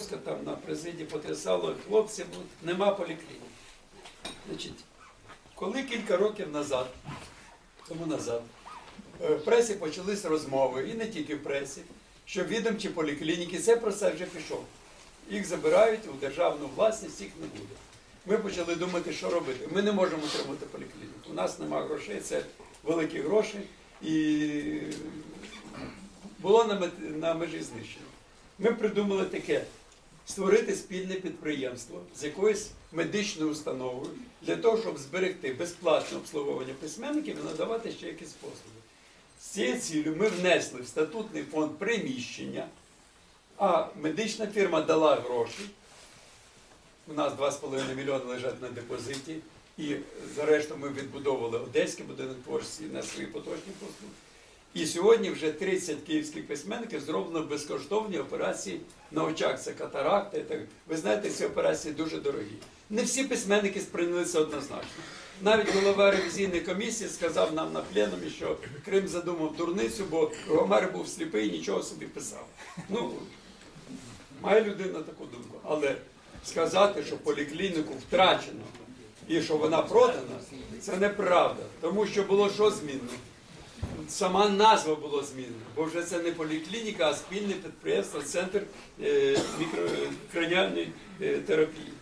Там на президії потрясало хлопців, нема поліклініки. Значить, коли кілька років назад, тому назад, е, в пресі почались розмови, і не тільки в пресі, що відомчі поліклініки, це процес вже пішов. Їх забирають у державну власність, їх не буде. Ми почали думати, що робити. Ми не можемо отримати поліклініку. У нас немає грошей, це великі гроші. І було на межі знищення. Ми придумали таке: створити спільне підприємство з якоюсь медичною установою для того, щоб зберегти безплатне обслуговування письменників і надавати ще якісь послуги. З цією цілею ми внесли в статутний фонд приміщення, а медична фірма дала гроші. У нас 2,5 мільйони лежать на депозиті. І зрештою ми відбудовували Одеський будинок творчості на свої поточні послуги. І сьогодні вже 30 київських письменників зроблено безкоштовні операції на очах. Це катаракта. І так. Ви знаєте, ці операції дуже дорогі. Не всі письменники сприйнялися однозначно. Навіть голова ревізійної комісії сказав нам на пленумі, що Крим задумав дурницю, бо Гомер був сліпий і нічого собі писав. Ну, має людина таку думку. Але сказати, що поліклініку втрачено і що вона продана, це неправда. Тому що було що змінно? Сама назва була змінена, бо вже це не поліклініка, а спільне підприємство, центр е, мікрокраніальної е, терапії.